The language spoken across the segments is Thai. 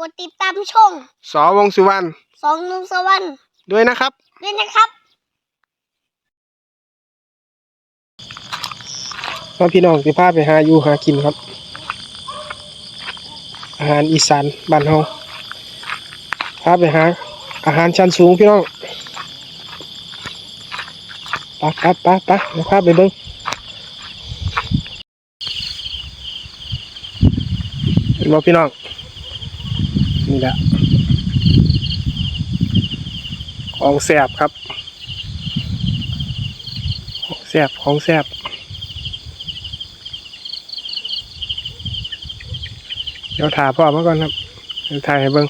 กดติดตามช่องสอวงสุวรรณสองหนุ่มสวรรค์ด้วยนะครับ ด้วยนะครับมาพี่น้องสิพาไปหาอยู่หากินครับ อาหารอีสานบ้านเฮาพาไปหา อาหารชั้นสูงพี่น้องไปไปไปไปเดี๋ยวพาไปเบิ่งเห็นบ่พี่น้อง นี่แหละของแสบครับ ของแสบของแสบเดี๋ยวถ่ายพ่อมาก่อนครับเดี๋ยวถ่ายให้เบิ้ง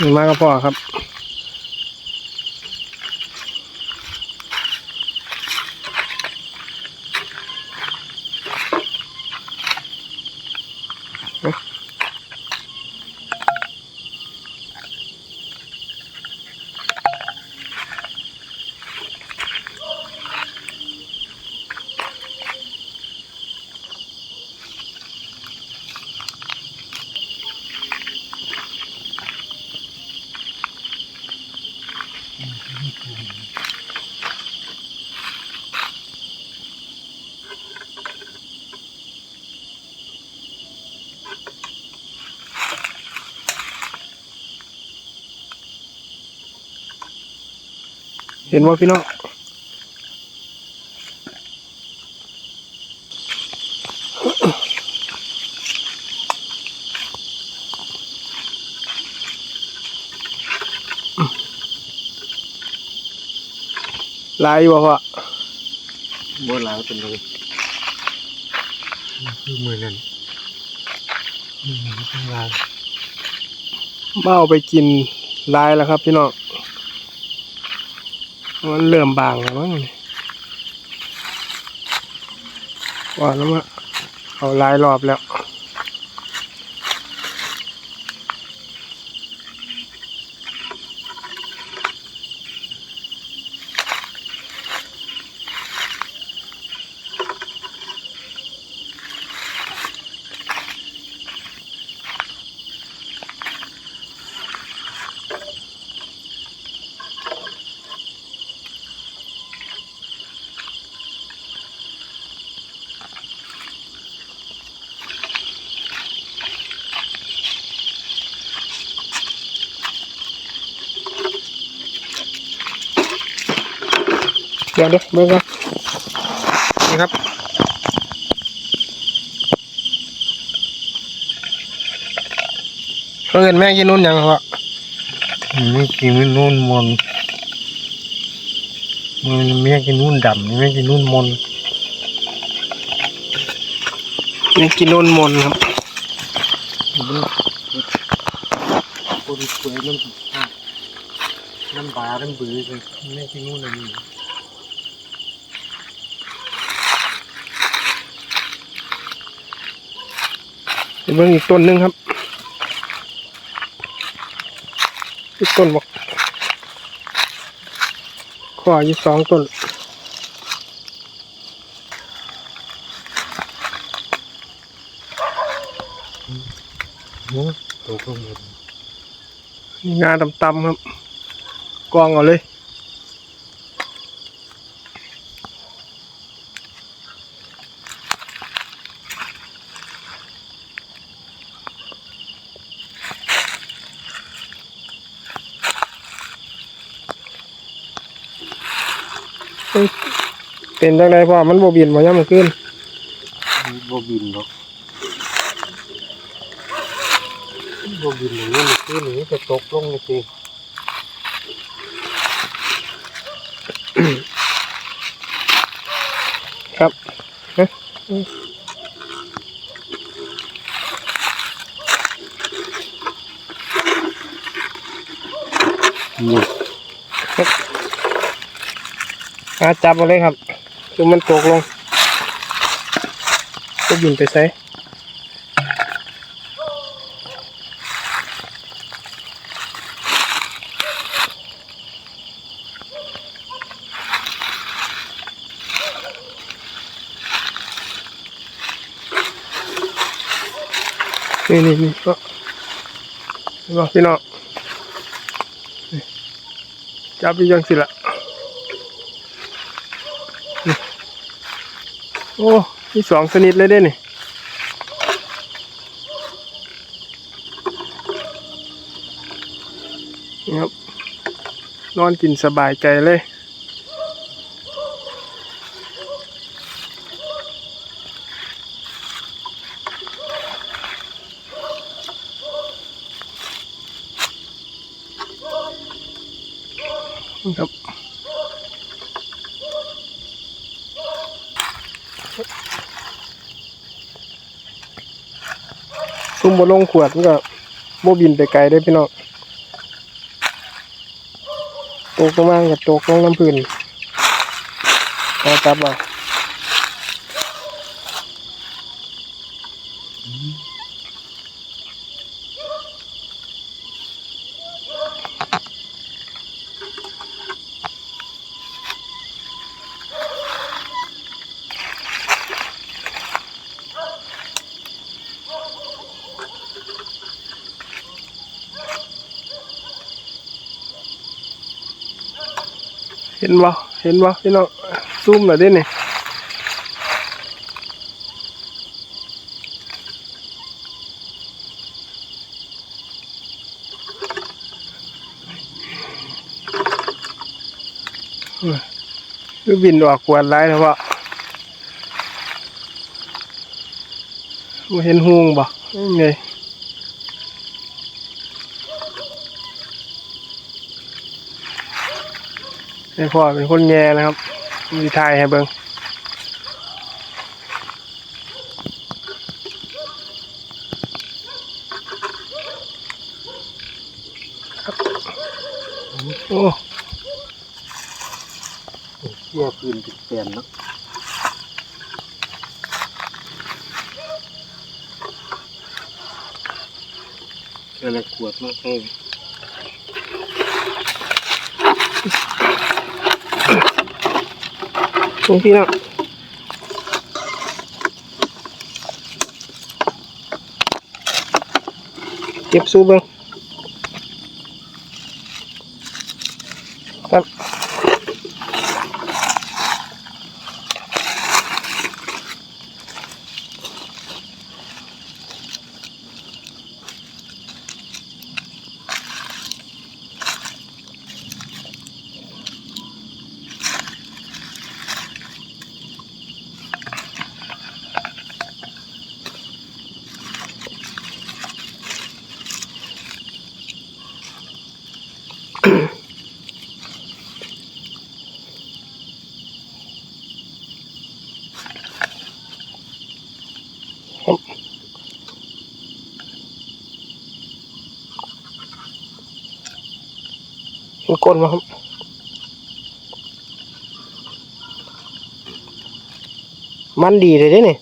ดีมากับพ่อครับ เห็นว่าพี่น้องลายอยู่บ่พ่อบ่หลายเป็นเลยคือมือนั่นมือนั่นเป็นลายมาเอาไปกินลายแล้วครับพี่น้อง มันเริ่มบางแล้วมั้งนี่ว่าแล้วว่าเอาลายรอบแล้ว ดี๋ยวเดี๋ยวเบิ่งก่อนนี่ครับเพื่อนแม่กินนู่นยังเหรอนี่กินมันนู่นมนมันเมียกินนู่นดำนี่แม่กินนู่นมนนี่กินนู่นมนครับคนสวยน้ำน้ำบาน้ำบื้อเลยแม่กินนู่นอันนี้เดี๋ยว เบิ่งอีกต้นหนึงครับอีกต้นบอกขออยู่สองต้นโอ้ตัวก็หมดนี่งาตำๆครับ กองเอาเลย เป็นจังไดพ่อมันบ่บินบ่ยามมื้อคืนบ่บินหรอกบ่บินหรือว่ามันคือหรือจะตกลงจริงครับเอ๊ะนี่ อาจับมาเลยครับ จนมันตกลงก็บินไปใส่นี่นี่นี่ก็พี่น้องจับไปยังสิละ โอ้มีสองชนิดเลยเด้นี่นี่ครับนอนกินสบายใจเลย บนลงขวดมันก็โมบินไปไกลได้พี่น้องตกลงมากับตกลงน้ำพื้นเอาจับเอา ห็นบ่เห็นบ่พี่น้องซุ่มเหรอเด้นี่คือบินออกขวดไรนะพ่อมาเห็นหุงบ่ไม่ ไงให้พ่อเป็นคนแง่นะครับมีทายให้เบิงโอ้เที่ยวคืนติดแปลนเนาะอะขวดมาให้ ตรงที่น่ะเก็บซูเบิ่งครับ มันก้นมาครับมันดีเลยเด้นี่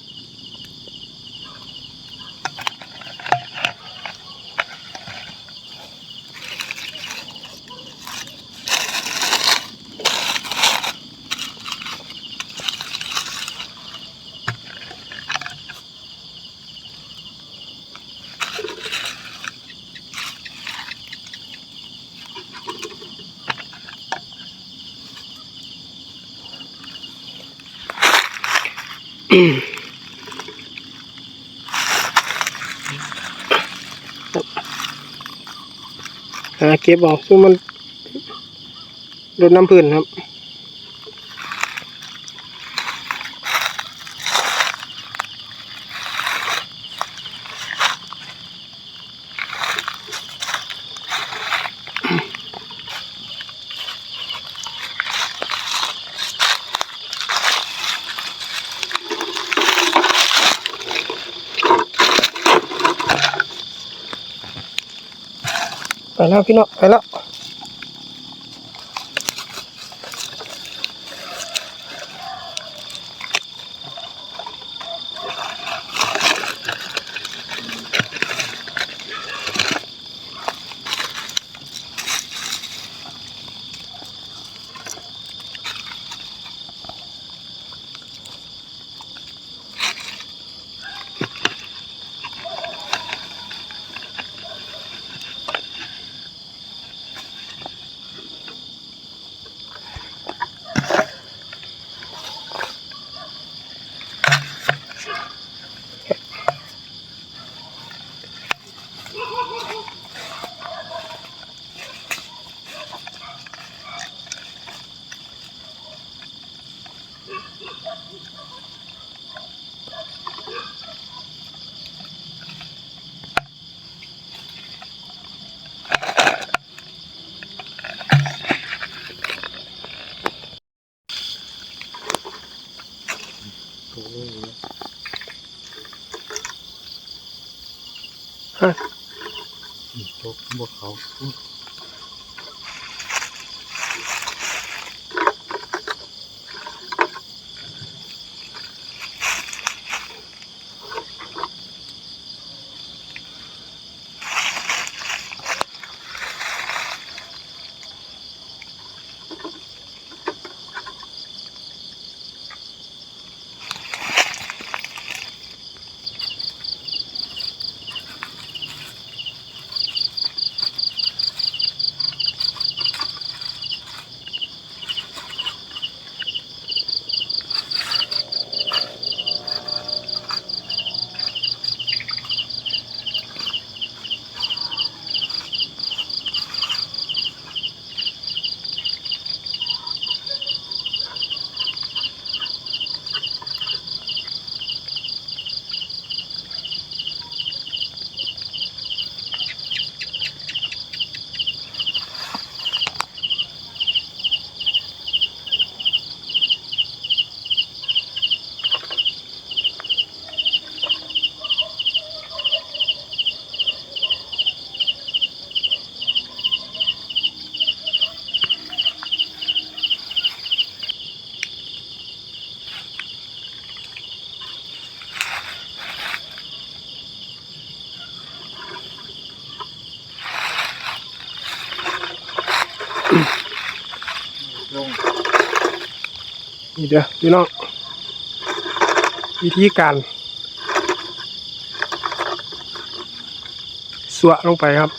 หาเก็บออกซึ่งมันโดน้ำพื้นครับ ไปแล้วพี่น้องไปแล้ว ฮะจกบวกเขา นี่เด้อพี่น้องวิธีการสวะลงไปครับ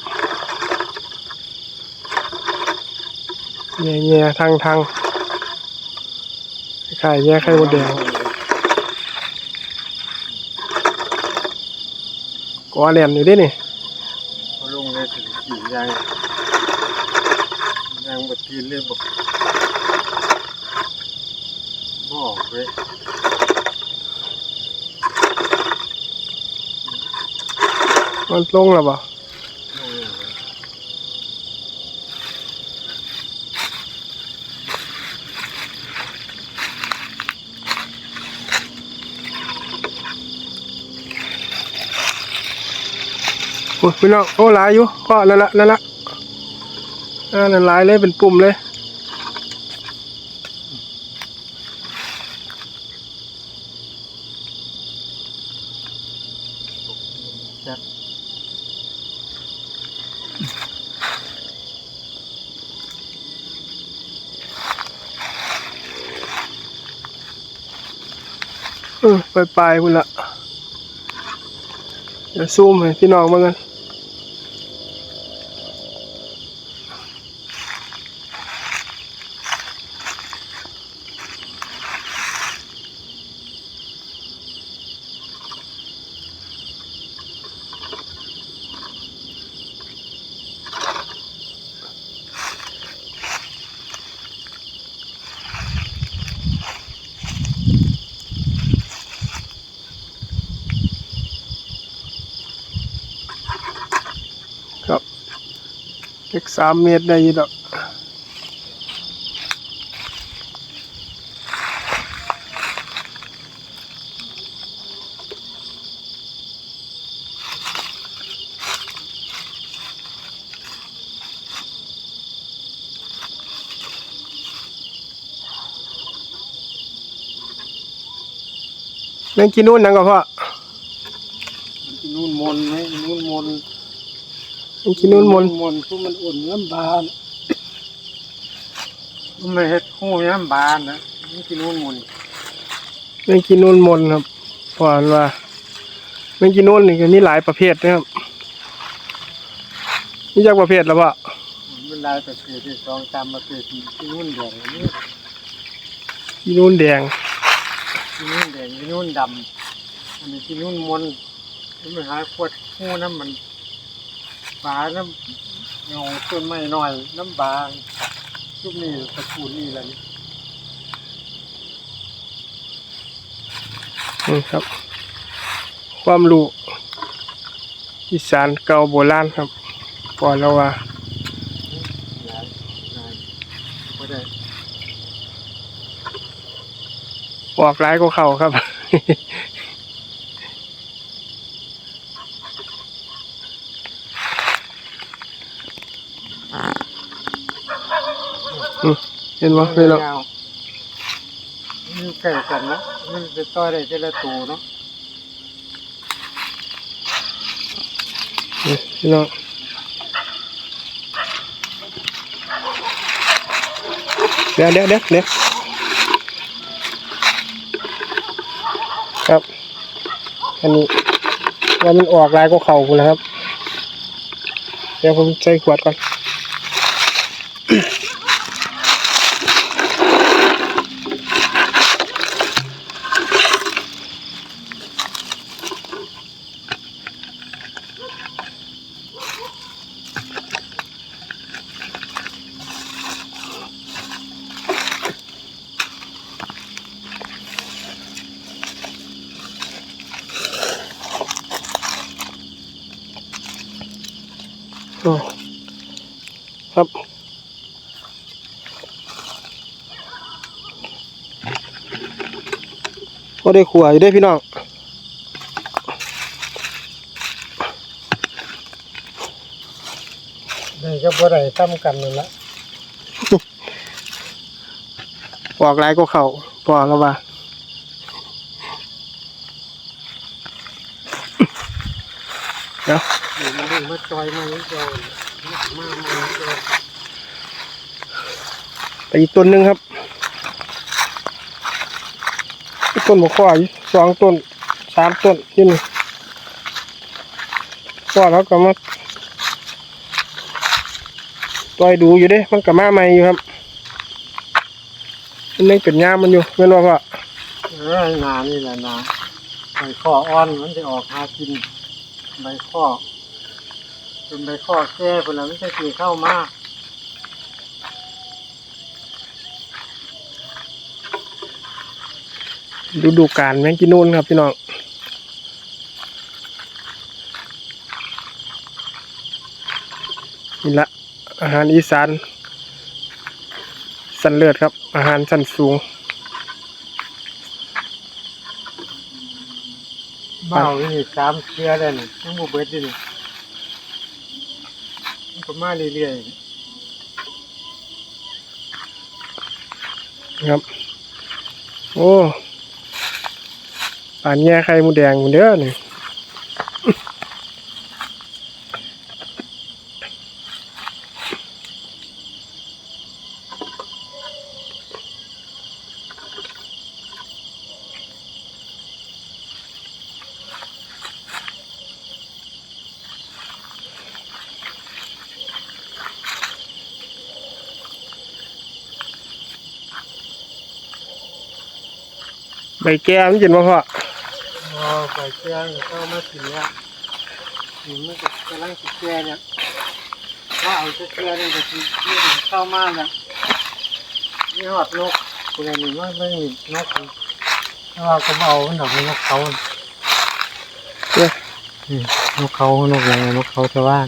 แง่แง่ทางทางไข่แง่ไข่มดแดงก็แหลนอยู่ด้นี่เขาลงเลยถึงขี่ยางยางบดทีนเลยบอก บอกเว้ยมันลงแล้วบ่ลงเลยเว้ยโอ้ยพี่น้องโอ้หลายอยู่ก็นั่นละนั่นละนั่นหลายเลยเป็นปุ่มเลย ไปไปพุ่นละเดี๋ยวซูมให้พี่น้องมากัน สามเมตรได้ยี่ดอกแม่งกินนู่นนังก็พ่อนู่นมนไหมนู่นมน ม่งกินนู่นมนมนพวกมันอุ่นน้ำบานมันไม่เฮ็ดหูน้ำบานนะมันกินนู่นมนแม่งกินนู่นมนครับพ่ออันว่าแม่งกินนู่นนี่ก็มีหลายประเภทนะครับมีจักประเภทแล้วพ่อมันลายประเภทที่สองตามประเภทที่นู่นแดงนี่กินนู่นแดงที่นู่นแดงที่นู่นดำอันนี้ที่นู่นมนที่มันหาขวดหูน้ำมัน ปลาน้ำเงาต้นไม้หน่อยน้ำบางทุกนี่ตระกูลนี่แหละนี่อืมครับ ความรู้อีสานเก่าโบราณครับก่อนแล้วว่าหลายหลายบ่ได้ ออกร้ายก็เข้าครับ เห็นบ่พี่น้องยาวมันอยู่ใกล้กันเนาะมันจะต่อยได้ทีละตัวเนาะนี่พี่น้องเดี๋ยวเดี๋ยวเดี๋ยวเดี๋ยวครับ อันนี้ว่ามันออกลายก็เข่าคุณแล้วครับ เดี๋ยวผมใส่ขวดก่อน ครับก็ได้ขัวอยู่ได้อพี่น้องนี่ก็บ่ได้ซ้ำกันนั่นละออกลายก็เข่าพอแล้วว่าเดี๋ยว เดี๋ยวมั นึ่งมาจอยมาอีกเดียวมามาอีกเดียวไปอีกต้นหนึ่งครับอีกต้นบกข้ออยู่สองต้นสามต้นอยี่นี่ข้อแล้วก็มาต่อยดูอยู่เด้ มันกับมาใหม่อยู่ครับมันยังเป็นยามมันอยู่ไม่รู้ว่าเออนานี่แหละนาใบข้ออ่อนมันจะออกหากินใบข้อ เป็นใบข้อแก่คนละไม่ใช่กี่เข้ามาดูดูการแมงกินนูนครับพี่น้องนี่ละอาหารอีสาน สันเลือดครับ อาหารสันสูงเบ้านี่สามเชือเลยนี่ทั้งหมดเบิดนี่มัน ก็มาเรื่อยๆครับ โอ้ป่านแย่ไข่มูแดงมูเด้อนี่ ใบแก้มันกินบ่พ่อๆอ๋อใบเชือนี่เข้ามาถึงแล้วนี่มันก็กำลังสิแก่เนี่ยว่าเอาเชือนี่ก็สิเชือนี่เข้ามาแล้วนี่หอดนกคนละนี่มันมันนี่นกนี่ถ้าว่าก็เอามันดอกนกเขาเนี่ยนี่นกเขานกอะไรนกเขาชาวบ้าน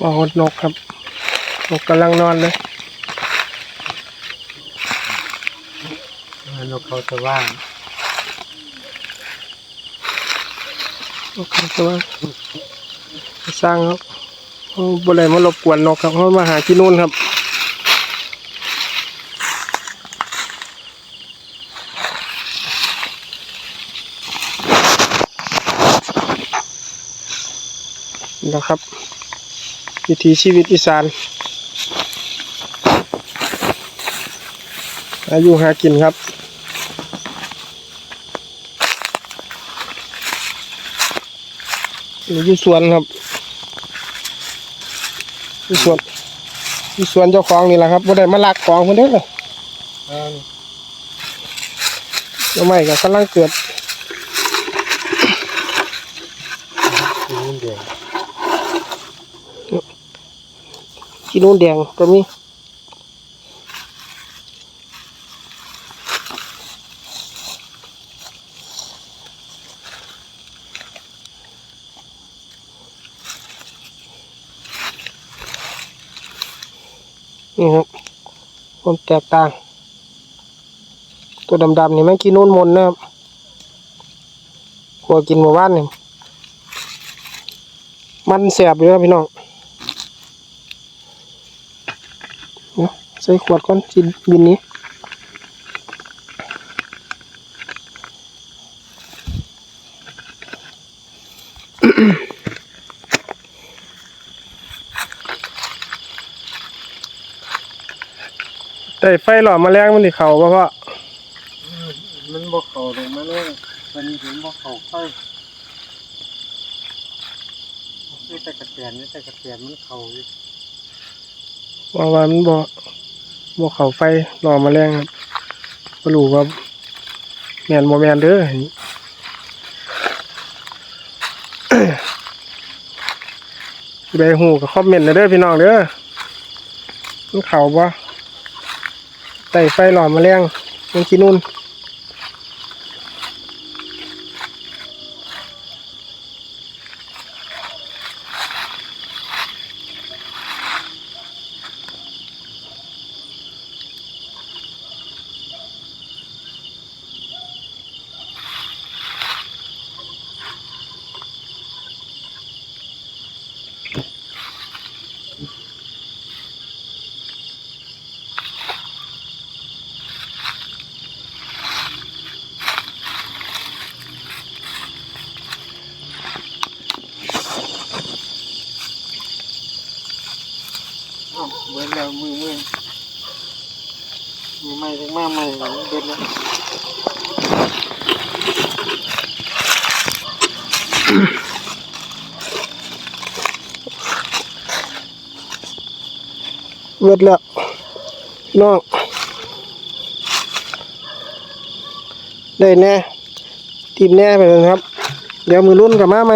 ว่าหดนกครับ นกกำลังนอนเลยนกเขาชาวบ้านนกเขาจะว่าสร้างครับเขาบ่ได้มารบกวนนกครับเขามาหาที่นู่นครับนี่แหละครับ วิถีชีวิตอีสาน อายุหากินครับนี่อยู่สวนครับอยู่สวนอยู่สวนเจ้าของนี่แหละครับบ่ได้มาลักของคนเด้อเออเดี๋ยวใหม่ก็กำลังเกิดนี่เดียวกินนูนแดงก็มี นี่ครับความแตกต่าง ตัวดำๆนี่มันกินนูนมนนะครับขัวกินหมู่บ้านนี่มันแสบอยู่ครับพี่น้องเนาะใส่ขวดก่อนสิบินนี้ แต่ไฟหลอดมาแรงมันสิเขาบ่พ่อมันบ่เข้าลงมาเลยวันนี้ถึงบ่เข้าไฟนี่แต่กระเตียนนี่แต่กระเตียนมันเข้าอยู่ว่าว่ามันบ่บ่เขาไฟหลอดมาแรงครับบ่รู้ว่าแม่นบ่แม่นเด้อได้หูก็คอมเมนต์นะเด้อพี่น้องเด้อมันเขาบ่ ไต่ไฟหลอดมาแรงมันกินนุ่น อ้าวเบิดแล้วมือมือมือใหม่ถึงมาใหม่แล้ว เบิดแล้วเวิดแล้วพี่น้องได้แน่ทีมแน่ไปเลยครับ เดี๋ยวมือรุ่นกลับมาไหม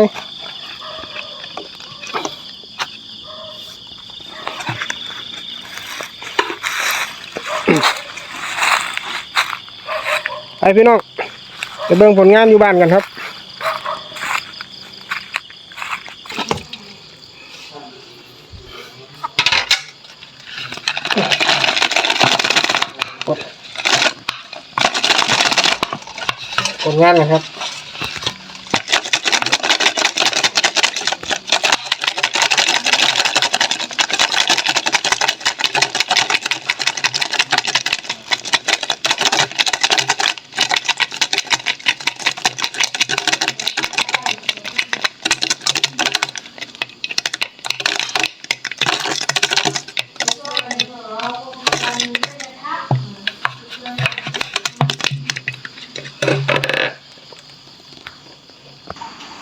ไปพี่น้องไปเบิ่งผลงานอยู่บ้านกันครับผลงานนะครับ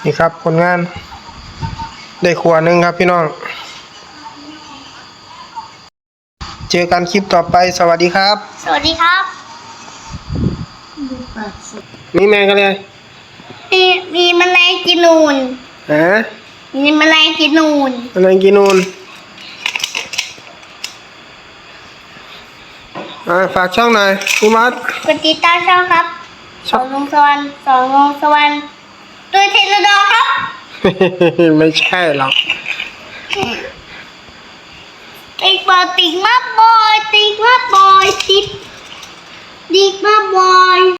นี่ครับผลงาน ได้ขวดหนึ่งครับพี่น้อง เจอกันคลิปต่อไปสวัสดีครับ สวัสดีครับนี่แมงกันเลยมีมีแมลงกินนูนฮะมีแมลงกินนูนอะไรกินนูนอ่าฝากช่องหน่อยพี่มัดกดติดตามช่องครับ สองลงสวรรค์สองลงสวรรค์ตัวเทเลดอร์ครับ ไม่ใช่หรอกติ๊กบอยติ๊กมาบอยติ๊กมาบอยติ๊กติ๊กมาบอย